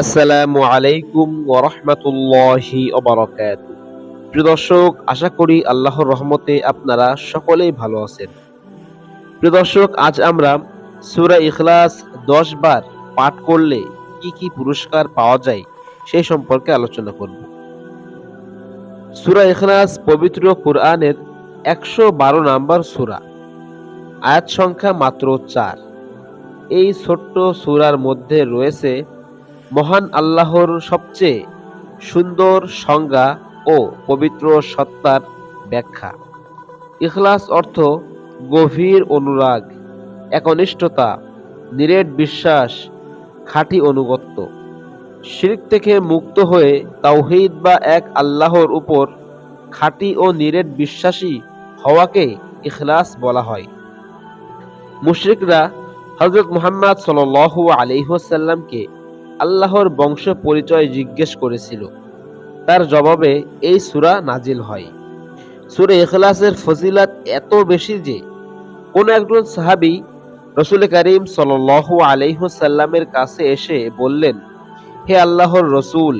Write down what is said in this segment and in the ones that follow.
আসসালামু আলাইকুম ওরহমতুল্লাহি ওবরাকাত প্রিয় দর্শক, আশা করি আল্লাহর রহমতে আপনারা সকলেই ভালো আছেন। প্রিয় দর্শক, আজ আমরা সূরা ইখলাস দশ বার পাঠ করলে কি কি পুরস্কার পাওয়া যায় সেই সম্পর্কে আলোচনা করব। সূরা ইখলাস পবিত্র কোরআনের একশো বারো নাম্বার সূরা, আয়াত সংখ্যা মাত্র চার। এই ছোট্ট সূরার মধ্যে রয়েছে মহান আল্লাহর সবচেয়ে সুন্দর সংজ্ঞা ও পবিত্র সত্তার ব্যাখ্যা। ইখলাস অর্থ গভীর অনুরাগ, একনিষ্ঠতা, নিরেট বিশ্বাস, খাঁটি অনুগত্য শিরিক থেকে মুক্ত হয়ে তাওহিদ বা এক আল্লাহর উপর খাঁটি ও নিরেট বিশ্বাসী হওয়াকে ইখলাস বলা হয়। মুশরিকরা হজরত মুহাম্মদ সাল্লাল্লাহু আলাইহি ওয়াসাল্লামকে আল্লাহর বংশ পরিচয় জিজ্ঞেস করেছিল। তার জবাবে এই সূরা নাজিল হয়। সূরা এখলাসের ফজিলাত এত বেশি যে কোন একজন সাহাবি রসুল করিম আলাইহি ওয়াসাল্লামের কাছে এসে বললেন, হে আল্লাহর রসুল,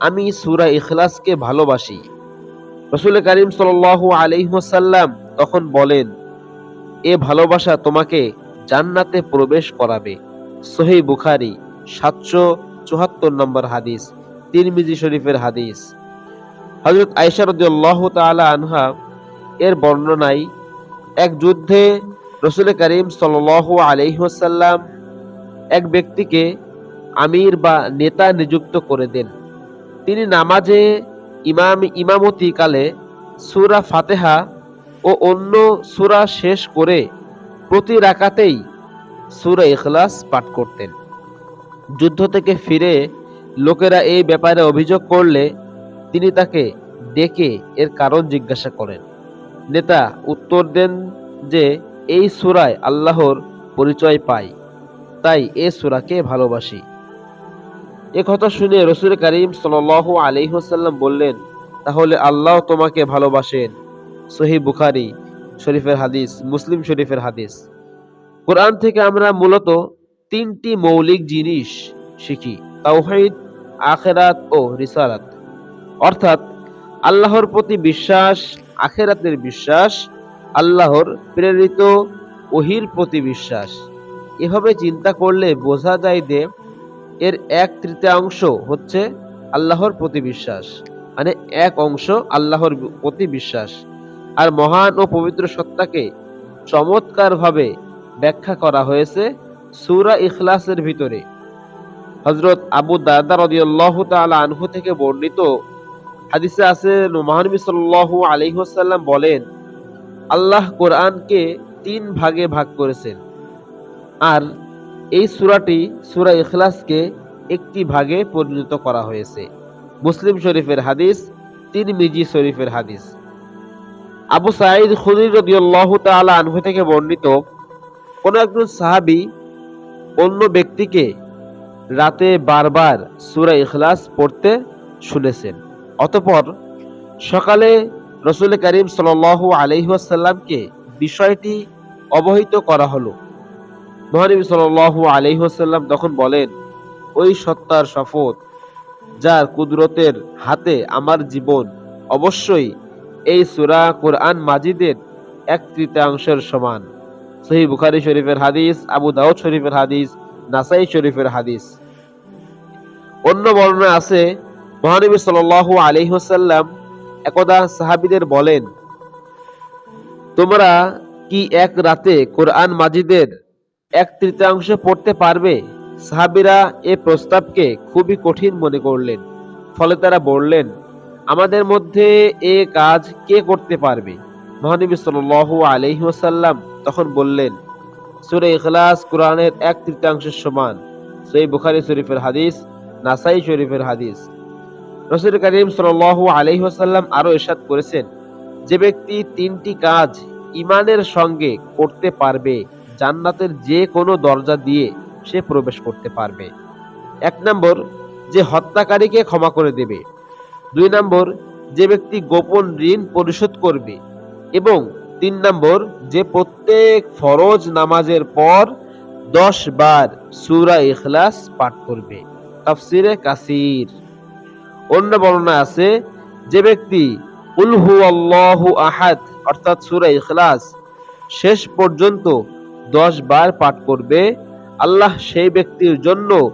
আমি সুরা ইখলাসকে ভালোবাসি। রসুল করিম আলাইহি ওয়াসাল্লাম তখন বলেন, এ ভালোবাসা তোমাকে জান্নাতে প্রবেশ করাবে। সহি বুখারী। সাতশো চুহাত্তর নম্বর হাদিস, তিরমিজি শরীফের হাদিস। হজরত আয়সা রদিয়াল্লাহ তাআলা আনহা এর বর্ণনায় এক যুদ্ধে রসুল করিম আলাইহি ওয়াসাল্লাম এক ব্যক্তিকে আমির বা নেতা নিযুক্ত করে দেন। তিনি নামাজে ইমাম ইমামতি কালে সূরা ফাতেহা ও অন্য সুরা শেষ করে প্রতি রাকাতেই সুরা ইখলাস পাঠ করতেন। যুদ্ধ থেকে ফিরে লোকেরা এই ব্যাপারে অভিযোগ করলে তিনি তাকে ডেকে এর কারণ জিজ্ঞাসা করেন। নেতা উত্তর দেন যে, এই সুরায় আল্লাহর পরিচয় পাই, তাই এ সুরাকে ভালোবাসি। এ কথা শুনে রসুল করিম সাল আলিহাসাল্লাম বললেন, তাহলে আল্লাহ তোমাকে ভালোবাসেন। সহি বুখারি শরীফের হাদিস, মুসলিম শরীফের হাদিস। কোরআন থেকে আমরা মূলত তিনটি মৌলিক জিনিস শিখি, তাওহিদ, আখেরাত ও রিসালাত। অর্থাৎ, আল্লাহর প্রতি বিশ্বাস, আখেরাতের বিশ্বাস, আল্লাহর প্রেরিত, ওহির প্রতি বিশ্বাস। এভাবে চিন্তা করলে বোঝা যায় যে এর এক তৃতীয়াংশ হচ্ছে আল্লাহর প্রতি বিশ্বাস মানে এক অংশ আল্লাহর প্রতি বিশ্বাস। আর মহান ও পবিত্র সত্তাকে চমৎকারভাবে ব্যাখ্যা করা হয়েছে সুরা ইখলাসের ভিতরে। হজরত আবু দাদা রদিয়াল্লাহ তাআলা আনহু থেকে বর্ণিত হাদিসে আছে মহানবী সাল্লাল্লাহু আলাইহি ওয়াসাল্লাম বলেন, আল্লাহ কোরআনকে তিন ভাগে ভাগ করেছেন। আর এই সূরাটি, সূরা ইখলাসকে একটি ভাগে পরিণত করা হয়েছে। মুসলিম শরীফের হাদিস, তিরমিজি শরীফের হাদিস। আবু সাঈদ খুদরি রাদিয়াল্লাহু তাআলা আনহু থেকে বর্ণিত কোন একজন সাহাবী অন্য ব্যক্তিকে রাতে বারবার সুরা ইখলাস পড়তে শুনেছেন। অতপর সকালে রসুল করিম সাল্লাল্লাহু আলাইহি ওয়াসাল্লামকে বিষয়টি অবহিত করা হলো। মহানবী সাল্লাল্লাহু আলাইহি ওয়াসাল্লাম তখন বলেন, ওই সত্তার শপথ যার কুদরতের হাতে আমার জীবন, অবশ্যই এই সুরা কোরআন মাজিদের এক তৃতীয়াংশের সমান। সহি বুখারী শরীফের হাদিস, আবু দাউদ শরীফের হাদিস, নাসাই শরীফের হাদিস। অন্য বর্ণনা আছে, মহানবী সাল্লাল্লাহু আলাইহি ওয়াসাল্লাম একদা সাহাবীদের বলেন, তোমরা কি এক রাতে কোরআন মাজিদের এক তৃতীয়াংশ পড়তে পারবে? সাহাবিরা এ প্রস্তাবকে খুবই কঠিন মনে করলেন। ফলে তারা বললেন, আমাদের মধ্যে এ কাজ কে করতে পারবে? মহানবী সাল্লাল্লাহু আলাইহি ওয়াসাল্লাম তখন বললেন, সূরা ইখলাস কোরআনের এক তৃতীয়াংশের সমান। সহিহ বুখারী শরীফের হাদিস, নাসাই শরীফের হাদিস। রসুল করিম সাল্লাল্লাহু আলাইহি ওয়াসাল্লাম আরও ইরশাদ করেছেন, যে ব্যক্তি তিনটি কাজ ইমানের সঙ্গে করতে পারবে, জান্নাতের যে কোনো দরজা দিয়ে সে প্রবেশ করতে পারবে। এক নম্বর, যে হত্যাকারীকে ক্ষমা করে দেবে। দুই নম্বর, যে ব্যক্তি গোপন ঋণ পরিশোধ করবে এবং তিন নম্বর, যে প্রত্যেক ফরজ নামাজের পর দশ বার সুরা ইখলাস পাঠ করবে। তাফসিরে কাসির। অন্য বর্ণনা আছে, যে ব্যক্তি উলহু আল্লাহ আহাদ অর্থাৎ সুরা ইখলাস শেষ পর্যন্ত দশ বার পাঠ করবে, আল্লাহ সেই ব্যক্তির জন্য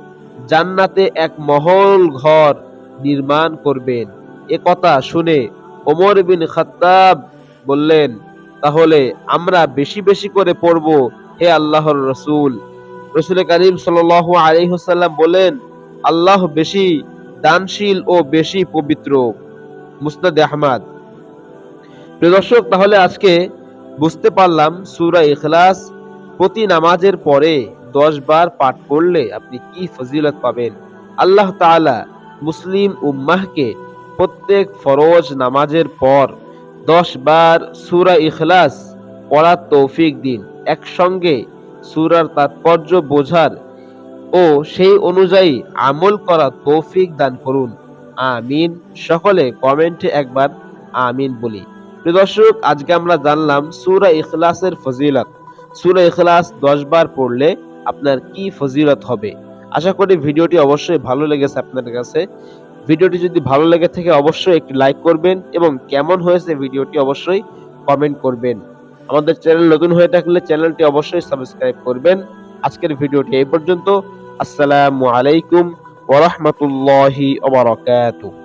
জান্নাতে এক মহল ঘর নির্মাণ করবেন। এ কথা শুনে ওমর বিন খাত্তাব বললেন, তাহলে আমরা বেশি বেশি করে পড়ব হে আল্লাহর রসুল। রসুল করিম সাল আলহিহসাল্লাম বলেন, আল্লাহ বেশি দানশীল ও বেশি পবিত্র। মুস্তাদ আহমদ। প্রিয় দর্শক, তাহলে আজকে বুঝতে পারলাম সুরা ইখলাস প্রতি নামাজের পরে দশ বার পাঠ করলে আপনি কি ফজিলত পাবেন। আল্লাহ তাআলা মুসলিম উম্মাহকে প্রত্যেক ফরজ নামাজের পর দশ বার সুরা ইখলাস পড়ার তৌফিক দিন। একসঙ্গে সুরার তাৎপর্য বোঝার ও সেই অনুযায়ী আমল করা তৌফিক দান করুন। আমিন। সকলে কমেন্টে একবার আমিন বলি। প্রিয় দর্শক, আজকে আমরা জানলাম সুরা ইখলাসের ফজিলত। সুরা ইখলাস দশ বার পড়লে আপনার কি ফজিলত হবে? আশা করি ভিডিওটি অবশ্যই ভালো লেগেছে আপনাদের কাছে। ভিডিওটি যদি ভালো লেগে থাকে, অবশ্যই একটি লাইক করবেন এবং কেমন হয়েছে ভিডিওটি অবশ্যই কমেন্ট করবেন। আমাদের চ্যানেল নতুন হয়ে থাকলে চ্যানেলটি অবশ্যই সাবস্ক্রাইব করবেন। আজকের ভিডিওটি এই পর্যন্ত। আসসালামু আলাইকুম ওয়া রাহমাতুল্লাহি ওয়া বারাকাতুহু।